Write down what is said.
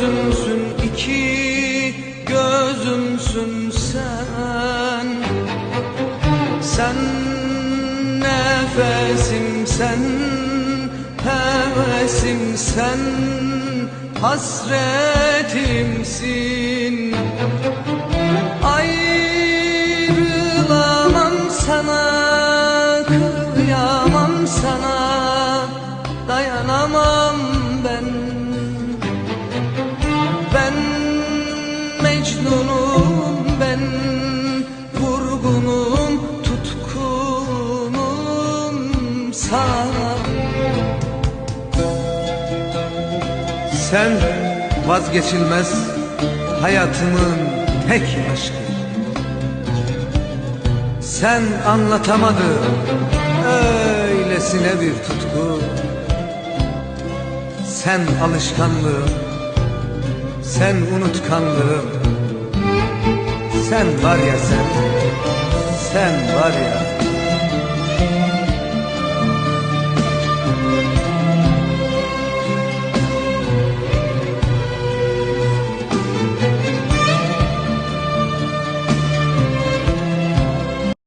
Gözümsün iki gözümsün sen. Sen nefesim sen hevesim sen Hasretimsin. Ayrılamam sana Kıyamam sana. Dayanamam Ben Mecnunum ben Vurgunum tutkunum sana. Sen vazgeçilmez hayatımın tek aşkı. Sen anlatamadın öylesine bir tutku. Sen alışkanlığım Sen unutkanlığım. Sen var ya sen. Sen var ya